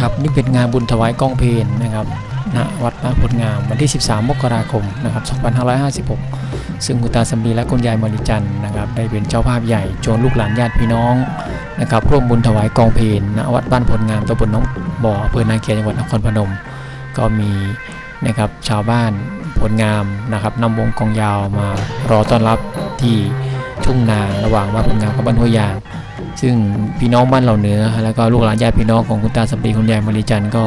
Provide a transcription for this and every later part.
ครับนี่เป็นงานบุญถวายกองเพลนนะครับณวัดพระผลงามวันที่ 13 มกราคมนะครับ2556 ซึ่งคุณตาสำลีและคุณยายมริจันทร์นะครับได้เป็นเจ้าภาพใหญ่ชวนลูกหลานญาติพี่น้องนะครับร่วมบุญถวายกองเพลนณวัดบ้านผลงามตำบลน้องบ่ออำเภอนาเกียจังหวัดนครพนม ก็มีนะครับชาวบ้านผลงามนะครับนำวงกองยาวมารอต้อนรับที่ทุ่งนาระหว่างบ้านผลงามกับบ้านห้วยยาง ซึ่งพี่น้องบ้านเราเหนือ แล้วก็ลูกหลานญาติพี่น้องของคุณตาสำลีคุณยายมาริจันก็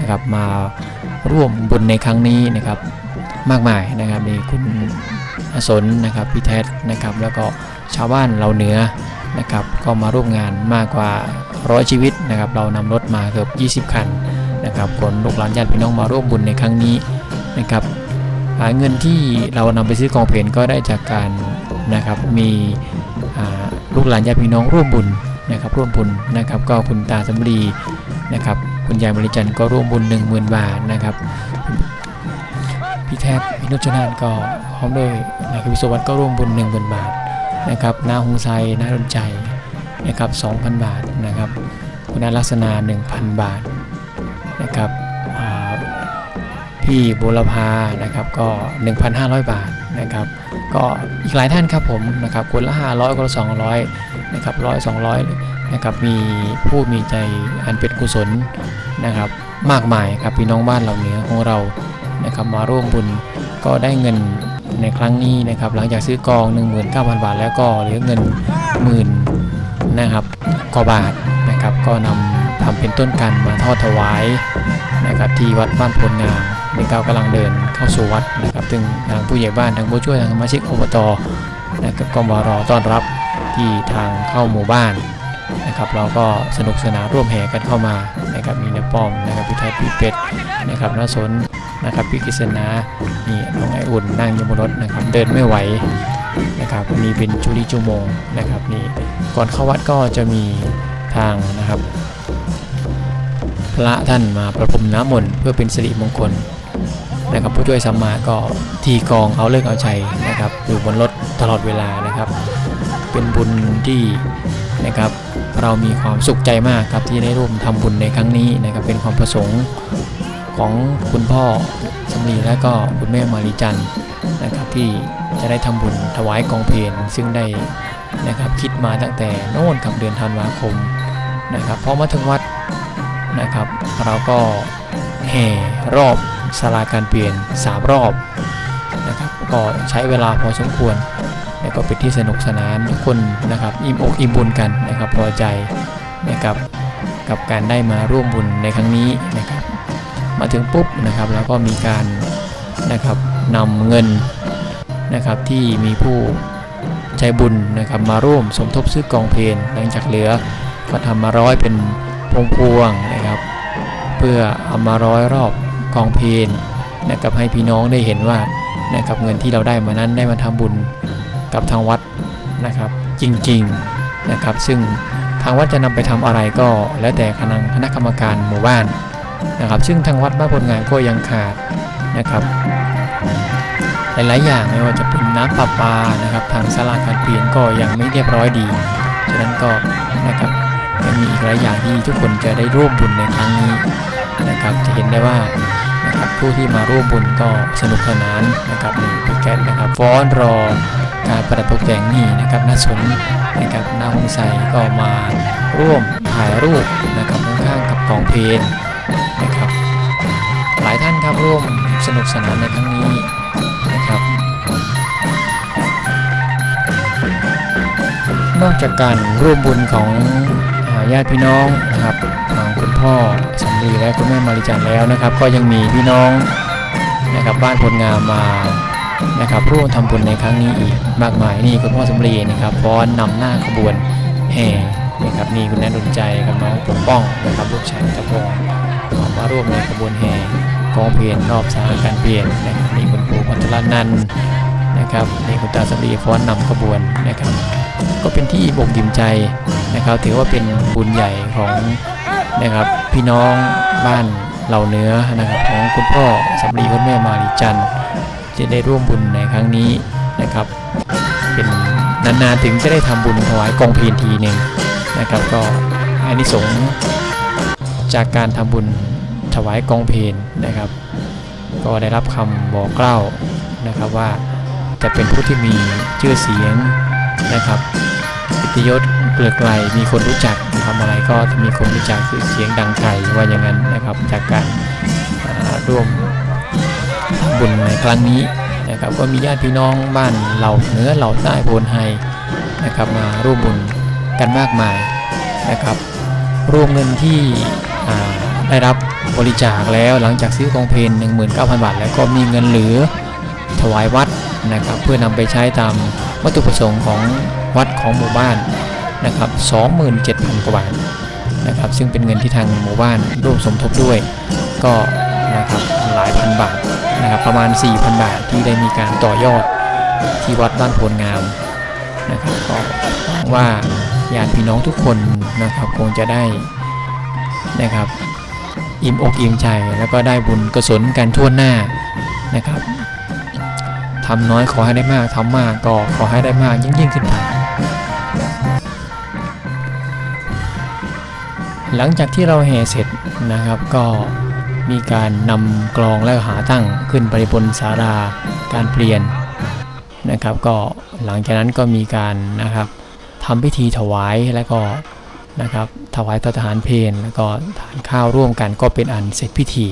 นะครับมาร่วมบุญในครั้งนี้นะครับมากมายนะครับมีคุณอสนนะครับพี่แท็นะครับแล้วก็ชาวบ้านเราเหนือนะครับก็มาร่วมงานมากกว่าร้อยชีวิตนะครับเรานำรถมาเกือบ 20 คันนะครับคนลูกหลานญาติพี่น้องมาร่วมบุญในครั้งนี้นะครับอ่าเงินที่เรานำไปซื้อกองเพลนก็ได้จากการนะครับมี ลูกหลานญาติพี่น้องร่วมบุญนะครับร่วมบุญนะครับก็คุณตาสำลีนะครับคุณยายบริจันทร์ก็ร่วมบุญ 1 0,000 บาทนะครับพี่แทบพี่นุชนานก็พร้อมด้วยนะครับพิศวัตก็ร่วมบุญ 1 0,000 บาทนะครับนาหงไซนาดนใจนะครับ2,000 บาทนะครับคุณอาลักษณา1,000 บาทนะครับ พี่บุรพานะครับก็ 1,500 บาทนะครับก็อีกหลายท่านครับผมนะครับคนละ 500คนละ200นะครับร้อยสองร้อยนะครับมีผู้มีใจอันเป็นกุศลนะครับมากมายครับพี่น้องบ้านเราเหนือของเรานะครับมาร่วมบุญก็ได้เงินในครั้งนี้นะครับหลังจากซื้อกอง 19,000 บาท แล้วก็เหลือเงินหมื่นนะครับกว่าบาทนะครับก็นำทำเป็นต้นกันมาทอดถวายนะครับที่วัดบ้านพลงาม ในก้าวกำลังเดินเข้าสู่วัดนะครับซึ่งทางผู้ใหญ่บ้านทางผู้ช่วยทางสมาชิกอบตนะครับก็มารอต้อนรับที่ทางเข้าหมู่บ้านนะครับเราก็สนุกสนานร่วมแห่กันเข้ามานะครับมีน้าป้อมนะครับพี่ไทยพี่เป็ดนะครับน้าสนนะครับพี่กฤษณานี่น้องไออุ่นนั่งยู่บนรถนะครับเดินไม่ไหวนะครับมีเป็นชุลีชั่วโมงนะครับนี่ก่อนเข้าวัดก็จะมีทางนะครับ พระท่านมาประพรมน้ำมนต์เพื่อเป็นสิริมงคล นะครับผู้ช่วยสัมมาก็ทีกองเอาเลิกเอาใจนะครับอยู่บนรถตลอดเวลานะครับ เป็นบุญที่นะครับเรามีความสุขใจมากครับที่ได้ร่วมทำบุญในครั้งนี้นะครับเป็นความประสงค์ของคุณพ่อสำลีและก็คุณแม่มาริจันทร์นะครับที่จะได้ทำบุญถวายกองเพลนซึ่งได้นะครับคิดมาตั้งแต่โน่นกับเดือนธันวาคมนะครับพอมาถึงวัดนะครับ เราก็แห่รอบ ศาลาการเปลี่ยน 3 รอบนะครับก็ใช้เวลาพอสมควรแล้วก็เป็นที่สนุกสนานทุกคนนะครับอิ่มอกอิ่มบุญกันนะครับพอใจนะครับกับการได้มาร่วมบุญในครั้งนี้นะครับ มาถึงปุ๊บนะครับแล้วก็มีการนะครับนำเงินนะครับที่มีผู้ใจบุญนะครับมาร่วมสมทบซื้อกองเพลนหลังจากเหลือก็ทำมาร้อยเป็นพวงพวงนะครับ เพื่อเอามาร้อยรอบ กองเพลนนะครับให้พี่น้องได้เห็นว่านะครับเงินที่เราได้มานั้นได้มาทำบุญกับทางวัดนะครับจริงๆนะครับ ซึ่งทางวัดจะนำไปทำอะไรก็แล้วแต่คณะคณะกรรมการหมู่บ้านนะครับ ซึ่งทางวัดบ้านผลงานก็ยังขาดนะครับ หลายๆ อย่างไม่ว่าจะเป็นน้ำประปานะครับ ทางสลาการเปลี่ยนก็ยังไม่เรียบร้อยดีฉะนั้นก็นะครับ ยังมีอีกหลายอย่างที่ทุกคนจะได้ร่วมบุญในครั้งนี้นะครับจะเห็นได้ว่านะครับผู้ที่มาร่วมบุญก็สนุกสนานนะครับนี่พี่แก๊สนะครับฟ้อนรอการประดับตกแต่งนี่นะครับน่าสนนะครับน้าหงไซก็มาร่วมถ่ายรูปนะครับข้างๆกับกองเพลนนะครับหลายท่านครับร่วมสนุกสนานในครั้งนี้นะครับนอกจากการร่วมบุญของ ญาติพี่น้องนะครับทางคุณพ่อสำลีและคุณแม่มาริจันแล้วนะครับ ก็ยังมีพี่น้องนะครับบ้านผลงามมานะครับร่วมทำบุญในครั้งนี้อีกมากมายนี่คุณพ่อสำลีนะครับฟ้อนนำหน้าขบวนแห่นะครับนี่คุณแม่ดนใจกับน้องปกป้องนะครับลูกชายตะพองมาร่วมในขบวนแห่กองเพลนรอบสาการเปลี่ยนนะครับนี่คุณครูพัทรนันนะครับนี่คุณตาสำลีฟ้อนนำขบวนนะครับ ก็เป็นที่บ่งยิ้มใจ นะครับ ถือว่าเป็นบุญใหญ่ของนะครับพี่น้องบ้านเหล่าเนื้อนะครับของคุณพ่อสำลีคุณแม่มาริจันจะได้ร่วมบุญในครั้งนี้นะครับ เป็นนานๆถึงจะได้ทำบุญถวายกองเพลนทีหนึ่งนะครับ ก็อานิสงส์จากการทำบุญถวายกองเพลนะครับ ก็ได้รับคำบอกเล่านะครับว่าจะเป็นผู้ที่มีชื่อเสียงนะครับ กิยศเกลือไกลมีคนรู้จักทำอะไรก็จะมีคนรู้จักชื่อเสียงดังไกลว่าอย่างนั้นนะครับจากการร่วมทำบุญในครั้งนี้นะครับก็มีญาติพี่น้องบ้านเหล่าเหนือเหล่าใต้โพนไฮนะครับมาร่วมบุญกันมากมายนะครับรวมเงินที่ได้รับบริจาคแล้วหลังจากซื้อกองเพลง19,000 บาท แล้วก็มีเงินเหลือถวายวัด นะครับ เพื่อนำไปใช้ตามวัตถุประสงค์ของวัดของหมู่บ้านนะครับ27,000 กว่าบาทนะครับ ซึ่งเป็นเงินที่ทางหมู่บ้านร่วมสมทบด้วยก็นะครับหลายพันบาทนะครับประมาณ 4,000 บาทที่ได้มีการต่อยอดที่วัดบ้านโพลงามนะครับก็ว่าญาติพี่น้องทุกคนนะครับคงจะได้นะครับอิ่มอกอิ่มใจแล้วก็ได้บุญกุศลกันทั่วหน้านะครับ ทำน้อยขอให้ได้มากทำมากก็ขอให้ได้มากยิ่งยิ่งขึ้นไป หลังจากที่เราแห่เสร็จนะครับก็มีการนำกลองและหาตั้งขึ้นไปบนศาลาการเปลี่ยนนะครับ ก็หลังจากนั้นก็มีการนะครับทำพิธีถวายแล้วก็นะครับถวายต่อทหารเพลแล้วก็ทานข้าวร่วมกันก็เป็นอันเสร็จพิธี